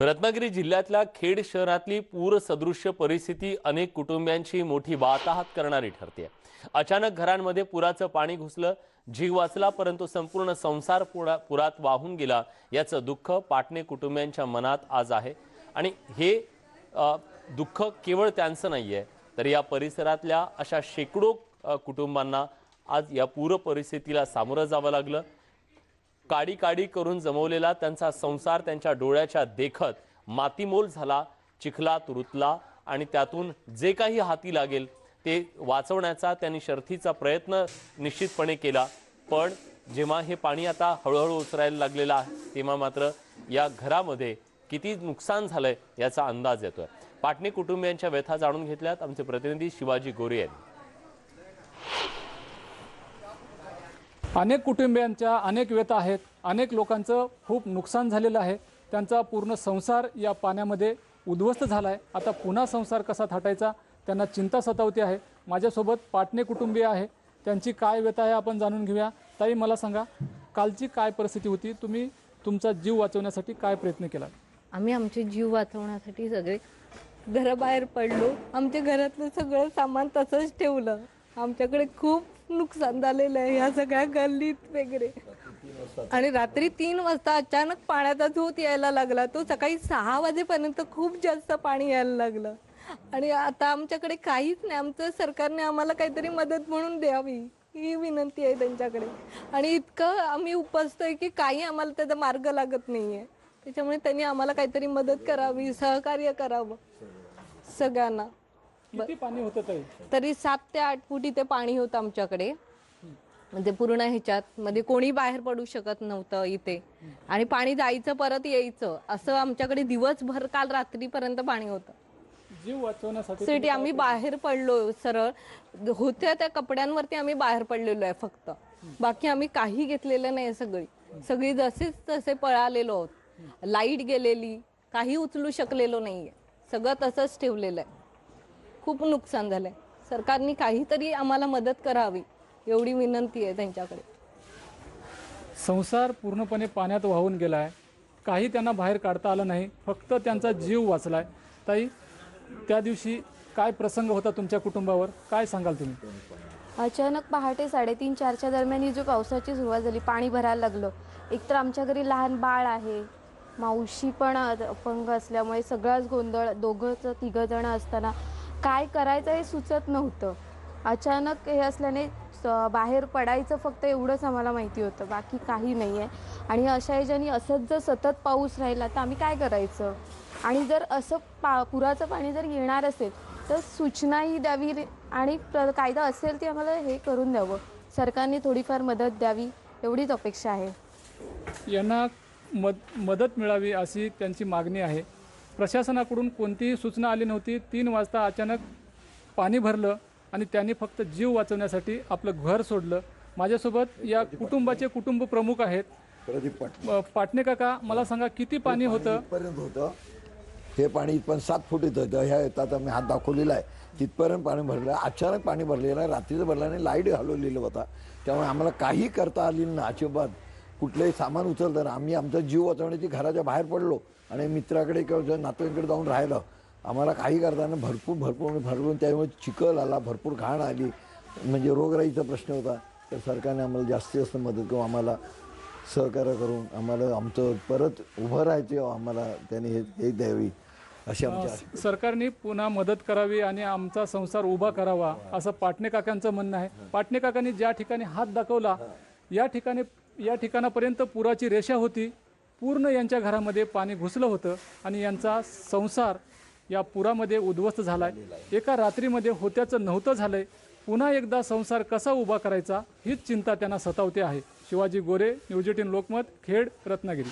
रत्नागिरी जिल्ह्यातल्या खेड शहरातली पूरसदृश्य परिस्थिती अनेक कुटुंबियांची मोठी वाताहत करणारी ठरते अचानक घरांमध्ये पुराचं पाणी घुसलं जीव वाचला परंतु संपूर्ण संसार पुरा पुरात वाहून गेला याचं दुःख पाटणे कुटुंबियांच्या मनात आज आहे. आणि हे दुःख केवळ त्यांचं नाही आहे तर या परिसरातल्या अशा शेकडो कुटुंबांना आज या पूर परिस्थितीला सामोरं जावं लागलं. काडी काडी करून जमवलेला त्यांचा संसार त्यांच्या डोळ्याच्या देखत मातीमोल झाला चिखलात रुतला आणि त्यातून जे काही हाती लागेल ते वाचवण्याचा त्यांनी शर्थीचा प्रयत्न निश्चितपणे केला. पण जेव्हा हे पाणी आता हळूहळू उचरायला लागलेलं आहे तेव्हा मात्र या घरामध्ये किती नुकसान झालंय याचा अंदाज येतोय. पाटणे कुटुंबियांच्या व्यथा जाणून घेतल्यात आमचे प्रतिनिधी शिवाजी गोरे यांनी. अनेक कुटुंबियांच्या अनेक व्यथा आहेत. अनेक लोकांचं खूप नुकसान झालेलं आहे. त्यांचा पूर्ण संसार या पाण्यामध्ये उद्ध्वस्त झाला आहे आता पुन्हा संसार कसा थाटायचा? त्यांना चिंता सतावती आहे. माझ्यासोबत पाटणे कुटुंबीय आहे. त्यांची काय व्यथा आहे आपण जाणून घेऊया. ताई मला सांगा कालची काय परिस्थिती होती? तुम्ही तुमचा जीव वाचवण्यासाठी काय प्रयत्न केला? आम्ही आमचे जीव वाचवण्यासाठी सगळे घराबाहेर पडलो. आमच्या घरातलं सगळं सामान तसंच ठेवलं. आमच्याकडे खूप नुकसान झालेलं आहे ह्या सगळ्या गल्लीत वगैरे. आणि रात्री तीन वाजता अचानक पाण्याचा झोत यायला लागला. तो सकाळी सहा वाजेपर्यंत खूप जास्त पाणी यायला लागलं. आणि आता आमच्याकडे काहीच नाही. आमचं सरकारने आम्हाला काहीतरी मदत म्हणून द्यावी ही विनंती आहे त्यांच्याकडे. आणि इतकं आम्ही उपसतोय की काही आम्हाला त्याचा मार्ग लागत नाहीये. त्याच्यामुळे त्यांनी आम्हाला काहीतरी मदत करावी सहकार्य करावं. सगळ्यांना. किती पाणी होतं ताई? तरी सात ते आठ फूट इथे पाणी होतं आमच्याकडे. म्हणजे पूर्ण ह्याच्यात. मध्ये कोणी बाहेर पडू शकत नव्हतं इथे. आणि पाणी जायचं परत यायचं. असं आमच्याकडे दिवसभर काल रात्रीपर्यंत पाणी होतं. जीव वाचवण्यासाठी सिटी आम्ही बाहेर पडलो सरळ. होत्या त्या कपड्यांवरती आम्ही बाहेर पडलेलो आहे फक्त. बाकी आम्ही काही घेतलेलं नाही सगळी. सगळी जसेच तसे पळालेलो आहोत. लाइट गेलेली. काही उचलू शकलेलो नाहीये. सगळं तसंच ठेवलेलं आहे. खूप नुकसान झालंय. सरकारने काहीतरी आम्हाला मदत करावी एवढी विनंती आहे त्यांच्याकडे. संसार पूर्णपणे पाण्यात वाहून गेला आहे काही त्यांना बाहेर काढता आलं नाही फक्त त्यांचा जीव वाचलाय. ताई त्या दिवशी काय प्रसंग होता तुमच्या कुटुंबावर? काय सांगाल तुम्ही? अचानक पहाटे साडेतीन चारच्या दरम्यान ही जो पावसाची सुरुवात झाली पाणी भरायला लागलं. एकतर आमच्या घरी लहान बाळ आहे मावशी पण अपंग असल्यामुळे सगळाच गोंधळ दोघंच तिघं जण असताना काय करायचं हे सुचत नव्हतं. अचानक हे असल्याने स- बाहेर पडायचं फक्त एवढंच आम्हाला माहिती होतं. बाकी काही नाही आहे आणि अशा ह्याच्यानी असंच जर सतत पाऊस राहिला तर आम्ही काय करायचं? आणि जर असं पा पुराचं पाणी जर येणार असेल तर सूचनाही द्यावी आणि प्र- कायदा असेल ती आम्हाला हे करून द्यावं. सरकारने थोडीफार मदत द्यावी एवढीच अपेक्षा आहे. यांना मद मदत मिळावी अशी त्यांची मागणी आहे. प्रशासनाकडून कोणतीही सूचना आली नव्हती. तीन वाजता अचानक पाणी भरलं आणि त्यांनी फक्त जीव वाचवण्यासाठी आपलं घर सोडलं. माझ्यासोबत या कुटुंबाचे कुटुंब प्रमुख आहेत. पाटणे काका मला सांगा किती पाणी होतं? इथपर्यंत होतं. हे पाणी इथपर्यंत सात फूट येतं ह्या येतात मी हात दाखवलेला आहे. तिथपर्यंत पाणी भरलं. अचानक पाणी भरलेलं आहे. रात्रीचं भरलं आणि लाइट घालवलेलं होता. त्यामुळे आम्हाला काही करता आलेलं ना अजिबात. कुठलंही सामान उचलताना आम्ही आमचा जीव वाचवण्याची घराच्या बाहेर पडलो आणि मित्राकडे किंवा नातेवाईकडे जाऊन राहिलं आम्हाला काही करताना भरपूर भरपूर भरपूर त्यामुळे चिखल आला भरपूर घाण आली. म्हणजे रोगराईचा प्रश्न होता. तर सरकारने आम्हाला जास्तीत जास्त मदत करून आम्हाला सहकार्य करून आम्हाला आमचं परत उभं राहायचं आम्हाला त्याने हे हे द्यावी अशी आमची आशा. सरकारने पुन्हा मदत करावी आणि आमचा संसार उभा करावा असं पाटणे काकांचं म्हणणं आहे. पाटणे काकांनी ज्या ठिकाणी हात दाखवला या ठिकाणी या ठिकाणापर्यंत पुराची रेषा होती. पूर्ण यांच्या घरामध्ये पाणी घुसलं होतं आणि यांचा संसार या पुरामध्ये उद्ध्वस्त झाला आहे एका रात्रीमध्ये होत्याचं नव्हतं झालं आहे पुन्हा एकदा संसार कसा उभा करायचा हीच चिंता त्यांना सतावते आहे. Shivaji Gore news eighteen Lokmat Khed Ratnagiri.